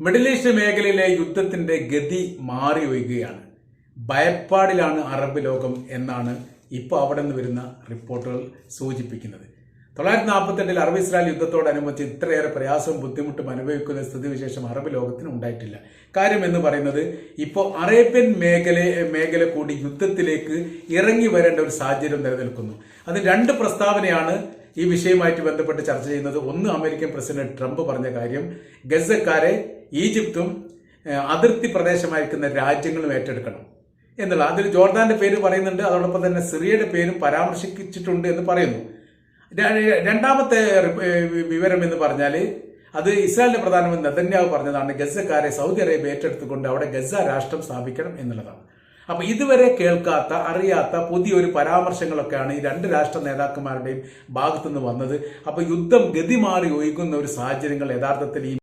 Middle east മേഖലയിലെ യുദ്ധത്തിന്റെ ഗതി മാറി ഒഴുകുകയാണ്. ഭയപ്പാടിലാണ് അറബ് ലോകം എന്നാണ് ഇപ്പോൾ അവിടെ നിന്ന് വരുന്ന റിപ്പോർട്ടുകൾ സൂചിപ്പിക്കുന്നത്. തൊള്ളായിരത്തി നാൽപ്പത്തെട്ടിൽ അറബ് ഇസ്രായേൽ യുദ്ധത്തോടനുബന്ധിച്ച് ഇത്രയേറെ പ്രയാസവും ബുദ്ധിമുട്ടും അനുഭവിക്കുന്ന സ്ഥിതിവിശേഷം അറബ് ലോകത്തിന് ഉണ്ടായിട്ടില്ല. കാര്യം എന്ന് പറയുന്നത് ഇപ്പോൾ അറേബ്യൻ മേഖല മേഖല കൂടി യുദ്ധത്തിലേക്ക് ഇറങ്ങി വരേണ്ട ഒരു സാഹചര്യം നിലനിൽക്കുന്നു. അത് രണ്ട് പ്രസ്താവനയാണ് ഈ വിഷയവുമായിട്ട് ബന്ധപ്പെട്ട് ചർച്ച ചെയ്യുന്നത്. ഒന്ന് അമേരിക്കൻ പ്രസിഡന്റ് ട്രംപ് പറഞ്ഞ കാര്യം ഗസക്കാരെ ഈജിപ്തും അതിർത്തി പ്രദേശമായിരിക്കുന്ന രാജ്യങ്ങളും ഏറ്റെടുക്കണം എന്നുള്ള. അതിൽ ജോർദാന്റെ പേര് പറയുന്നുണ്ട് അതോടൊപ്പം തന്നെ സിറിയയുടെ പേരും പരാമർശിച്ചിട്ടുണ്ട് എന്ന് പറയുന്നു. രണ്ടാമത്തെ വിവരം എന്ന് പറഞ്ഞാൽ അത് ഇസ്രായേലിന്റെ പ്രധാനമന്ത്രി നെതന്യാഹു പറഞ്ഞതാണ് ഗസക്കാരെ സൗദി അറേബ്യ ഏറ്റെടുത്തുകൊണ്ട് അവിടെ ഗസ രാഷ്ട്രം സ്ഥാപിക്കണം എന്നുള്ളതാണ്. അപ്പൊ ഇതുവരെ കേൾക്കാത്ത അറിയാത്ത പുതിയൊരു പരാമർശങ്ങളൊക്കെയാണ് ഈ രണ്ട് രാഷ്ട്ര നേതാക്കന്മാരുടെയും ഭാഗത്തുനിന്ന് വന്നത്. അപ്പൊ യുദ്ധം ഗതി മാറി ഒഴുകുന്ന ഒരു സാഹചര്യങ്ങൾ യഥാർത്ഥത്തിൽ ഈ